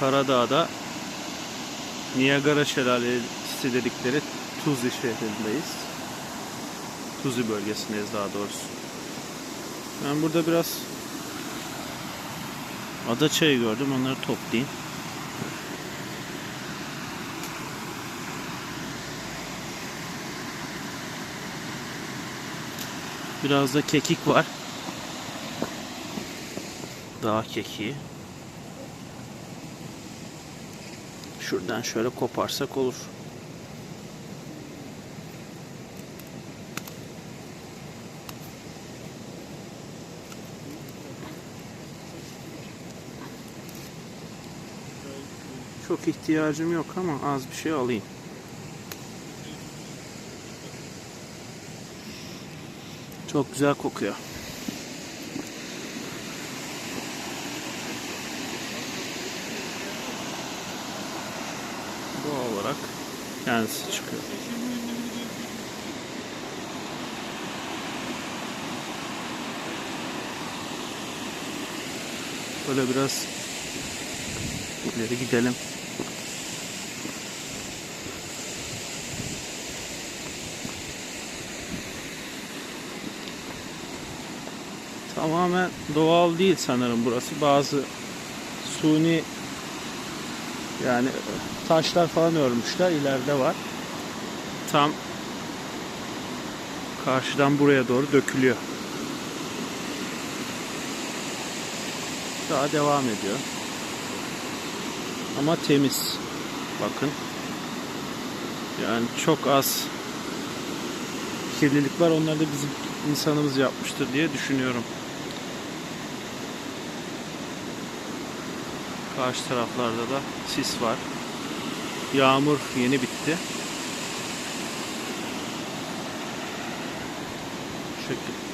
Karadağ'da Niagara Şelalesi dedikleri Tuzli şehrindeyiz. Tuzli bölgesindeyiz daha doğrusu. Ben burada biraz ada çayı gördüm. Onları toplayayım. Biraz da kekik var. Dağ kekiği. Şuradan şöyle koparsak olur. Çok ihtiyacım yok ama az bir şey alayım. Çok güzel kokuyor. Doğal olarak kendisi çıkıyor. Böyle biraz ileri gidelim. Tamamen doğal değil sanırım burası. Bazı suni yani taşlar falan örmüşler. ileride var. Tam karşıdan buraya doğru dökülüyor. Daha devam ediyor. Ama temiz. Bakın. Yani çok az kirlilik var. Onları da bizim insanımız yapmıştır diye düşünüyorum. Karşı taraflarda da sis var. Yağmur yeni bitti. Şu şekilde.